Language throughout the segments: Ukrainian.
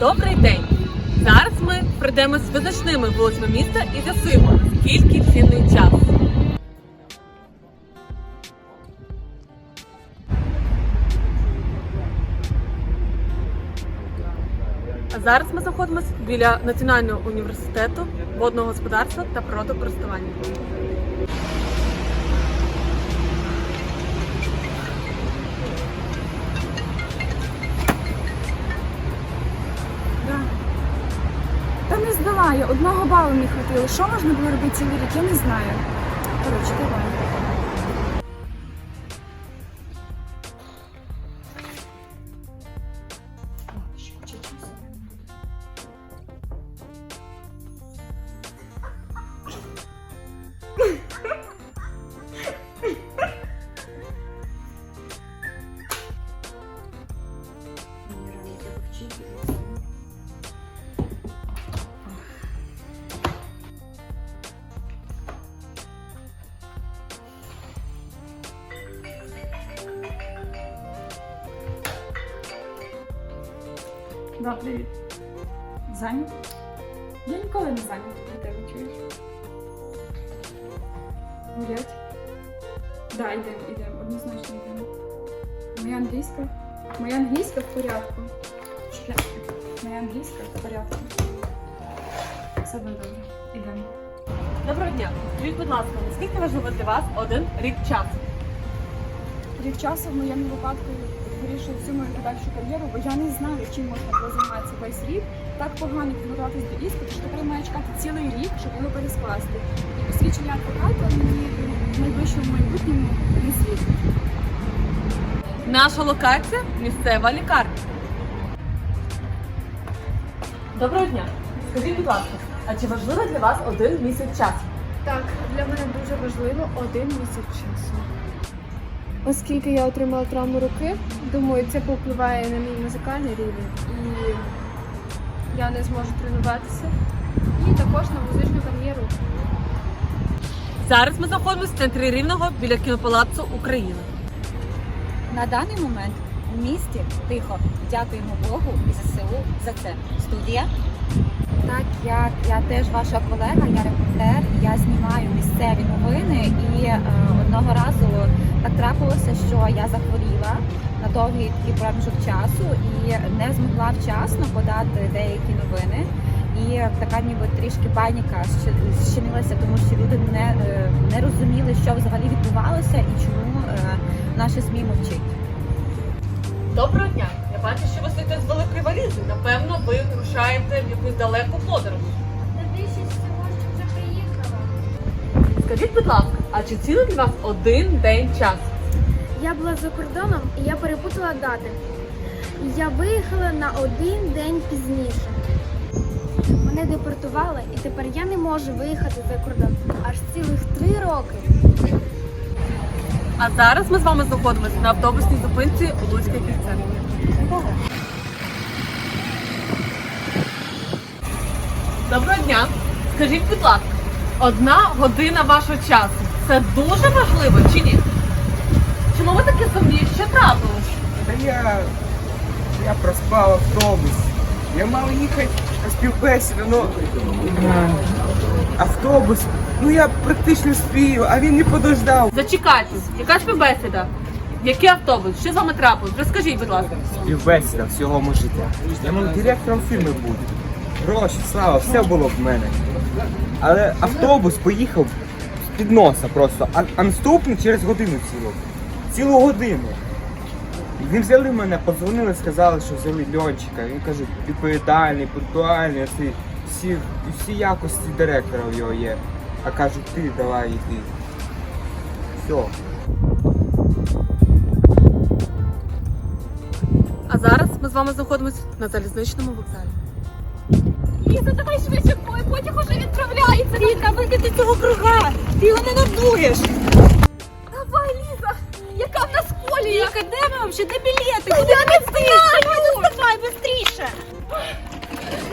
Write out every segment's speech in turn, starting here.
Добрий день! Зараз ми пройдемо з визначними вулицями міста і з'ясуємо, скільки цінний час. А зараз ми знаходимося біля Національного університету водного господарства та природокористування. Я, одного балу не хватило. Що можна було робити цілий рік, я не знаю. Коротше, давай. Да, привіт. Зайнят? Я ніколи не зайнята для тебе, чуєш? Гулять? Да, йдемо, йдемо, однозначно йдемо. Моя англійська. Моя англійська в порядку. Шляпки. Моя англійська в порядку. Все буде добре. Ідемо. Доброго дня! Скажіть, будь ласка, наскільки важливо для вас один рік часу? Рік часу в моєму випадку вирішив всю мою подальшу кар'єру, бо я не знаю, чим можна було займатися весь рік. Так погано підготуватись до іспиту, що тепер маю чекати цілий рік, щоб його перескласти. І посвідчення адвоката мені в найближчому майбутньому не світить. Наша локація місцева лікарня. Доброго дня! Скажіть, будь ласка, а чи важливо для вас один місяць часу? Так, для мене дуже важливо один місяць часу. Оскільки я отримала травму руки, думаю, це повпливає на мій музикальний рівень і я не зможу тренуватися. І також на музичну кар'єру. Зараз ми знаходимося в центрі Рівного біля кінопалацу України. На даний момент у місті тихо. Дякуємо Богу і ЗСУ за це. Студія. Так, я, я теж ваша колега, я репортер, я знімаю місцеві новини і е, одного разу так трапилося, що я захворіла на довгий такий проміжок часу і не змогла вчасно подати деякі новини. І така ніби трішки паніка щинилася, тому що люди не, е, не розуміли, що взагалі відбувалося і чому е, наше ЗМІ мовчить. Доброго дня! Я бачу, що ви стоїте з великої валізи. Напевно, ви вирушаєте в якусь далеку подорож. вже приїхала. Скажіть, будь ласка, а чи цілий для вас один день часу? Я була за кордоном і я перепутала дати. Я виїхала на один день пізніше. Мене депортували, і тепер я не можу виїхати за кордон аж цілих три роки. А зараз ми з вами знаходимося на автобусній зупинці у Луцьке кільце. Доброго дня! Скажіть, будь ласка, одна година вашого часу це дуже важливо чи ні? Чому ви такі сумні? Що трапилось? Та я, я проспав автобус. Я мав їхати на співбесіду, ну автобус. Ну я практично спів, а він не подождав. Зачекайтесь, яка ж бесіда? Який автобус? Що з вами трапилось? Розкажіть, будь ласка. Співбесіда всього мого життя. Я мав директором фірми бути. Гроші, слава, все було в мене. Але автобус поїхав з-під носа просто, а, наступний через годину цілу. Цілу годину. Він взяли мене, подзвонили, сказали, що взяли льончика. Він каже, відповідальний, пунктуальний, оці, всі, всі якості директора в його є. А кажуть, ти давай йди. Все. А зараз ми з вами знаходимося на залізничному вокзалі. Ліза, давай швидше, мой потяг уже відправляється. Рідка, вийти цього круга. Ти його не надуєш. Давай, Ліза, яка в нас колія? Віка, де ми взагалі? Де білети? Куди я не знаю. Давай, швидше.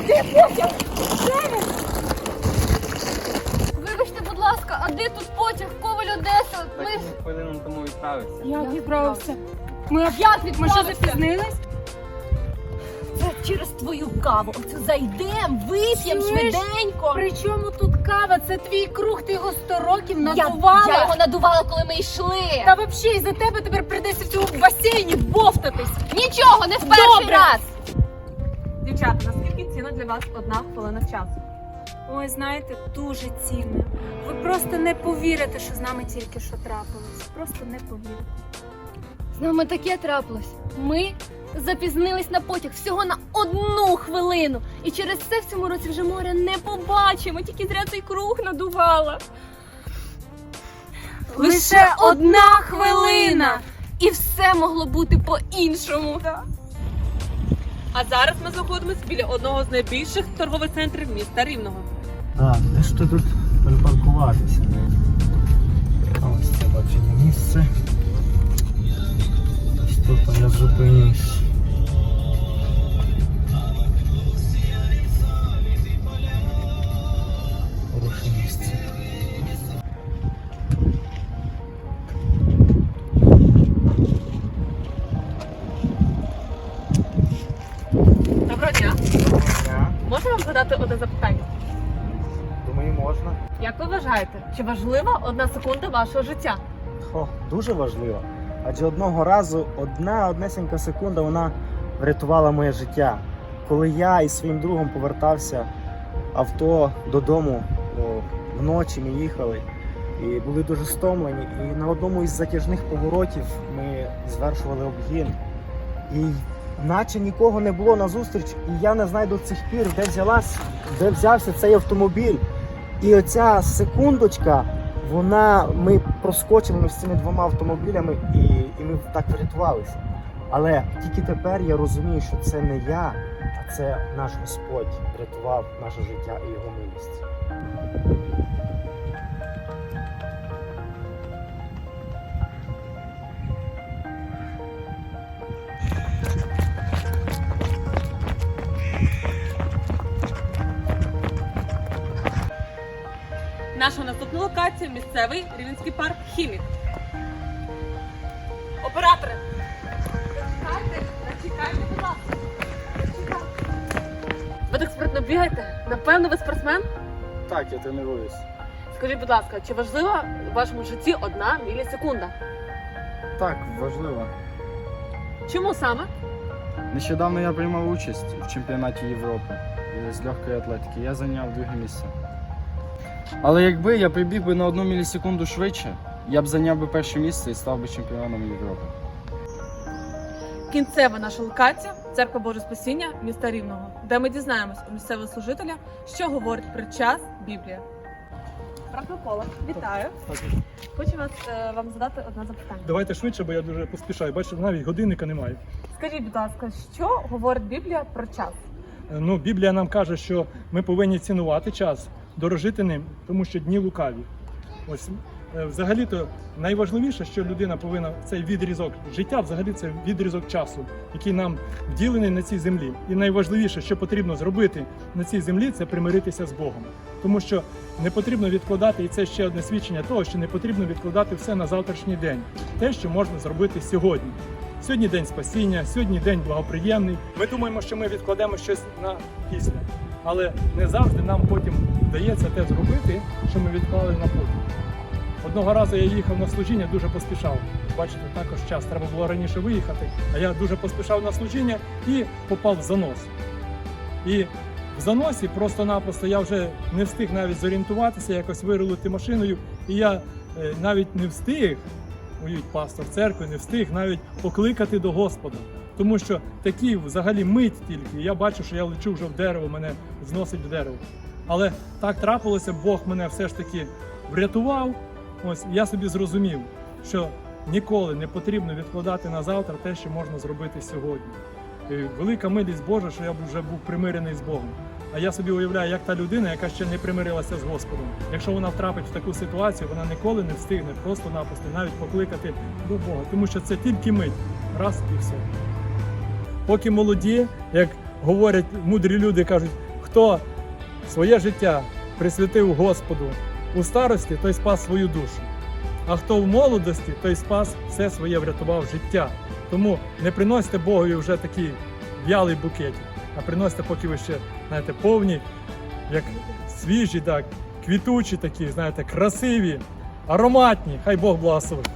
Де потяг? Де він? Вибачте, будь ласка, а де тут потяг? Коваль Одеса? Ми хвилину тому відправився. Як відправився? Ми, як ми що запізнились? Твою каву. Оце зайдем, вип'єм Чуєш? швиденько. При чому тут кава? Це твій круг, ти його сто років Я, надувала. я його надувала, коли ми йшли. Та взагалі із-за тебе тепер прийдеться в цьому басейні бовтатись. Нічого, не в перший Добре. раз. Дівчата, наскільки цінна для вас одна хвилина часу? Ой, знаєте, дуже цінно. Ви просто не повірите, що з нами тільки що трапилось. Просто не повірите. З нами таке трапилось. Ми запізнились на потяг всього на одну хвилину. І через це в цьому році вже моря не побачимо. Тільки зря цей круг надувала. Лише одна хвилина. І все могло бути по-іншому. А зараз ми знаходимося біля одного з найбільших торгових центрів міста Рівного. Так, де ж то тут припаркуватися? Ось це бачення місце. Тут я зупинюсь. Хороше місце. Доброго дня. Можна вам задати одне запитання? Думаю, можна. Як ви вважаєте, чи важлива одна секунда вашого життя? О, дуже важливо. Адже одного разу одна однесенька секунда вона врятувала моє життя. Коли я із своїм другом повертався авто додому вночі, ми їхали і були дуже стомлені. І на одному із затяжних поворотів ми звершували обгін. І наче нікого не було назустріч, і я не знаю до цих пір, де взялась, де взявся цей автомобіль. І оця секундочка, вона ми проскочили між цими двома автомобілями і, і ми так врятувалися. Але тільки тепер я розумію, що це не я, а це наш Господь врятував наше життя і його милість. Наша наступна локація місцевий рівненський парк Хімік. Оператори! Зачекайте, зачекайте, будь ласка. Ви так спритно бігаєте? Напевно, ви спортсмен? Так, я тренуюсь. Скажіть, будь ласка, чи важлива в вашому житті одна мілісекунда? Так, важливо. Чому саме? Нещодавно я приймав участь в чемпіонаті Європи з легкої атлетики. Я зайняв друге місце. Але якби я прибіг би на одну мілісекунду швидше, я б зайняв би перше місце і став би чемпіоном Європи. Кінцева наша локація церква Боже Спасіння міста Рівного, де ми дізнаємось у місцевого служителя, що говорить про час Біблія. Брат Микола, вітаю. Хочу вас е, вам задати одне запитання. Давайте швидше, бо я дуже поспішаю. Бачите, навіть годинника немає. Скажіть, будь ласка, що говорить Біблія про час? Е, Ну, Біблія нам каже, що ми повинні цінувати час, дорожити ним, тому що дні лукаві. Ось е, взагалі-то найважливіше, що людина повинна цей відрізок життя, взагалі це відрізок часу, який нам вділений на цій землі. І найважливіше, що потрібно зробити на цій землі, це примиритися з Богом. Тому що не потрібно відкладати, і це ще одне свідчення того, що не потрібно відкладати все на завтрашній день, те, що можна зробити сьогодні. Сьогодні день спасіння, сьогодні день благоприємний. Ми думаємо, що ми відкладемо щось на після, але не завжди нам потім вдається те зробити, що ми відклали на потім. Одного разу я їхав на служіння, дуже поспішав. Бачите, також час треба було раніше виїхати. А я дуже поспішав на служіння і попав в занос. І в заносі просто-напросто я вже не встиг навіть зорієнтуватися, якось вирулити машиною. І я е, навіть не встиг, уявіть, пастор церкви, не встиг навіть покликати до Господа. Тому що такі взагалі мить тільки. Я бачу, що я лечу вже в дерево, мене зносить в дерево. Але так трапилося, Бог мене все ж таки врятував. Ось я собі зрозумів, що ніколи не потрібно відкладати на завтра те, що можна зробити сьогодні. І велика милість Божа, що я вже був примирений з Богом. А я собі уявляю, як та людина, яка ще не примирилася з Господом. Якщо вона втрапить в таку ситуацію, вона ніколи не встигне просто-напросто навіть покликати до Бога, тому що це тільки мить, раз і все. Поки молоді, як говорять мудрі люди, кажуть, хто своє життя присвятив Господу у старості, той спас свою душу. А хто в молодості, той спас все своє врятував життя. Тому не приносьте Богові вже такий в'ялий букетик. а приносите, поки ви ще знаєте, повні, як свіжі, так, квітучі такі, знаєте, красиві, ароматні. Хай Бог благословить.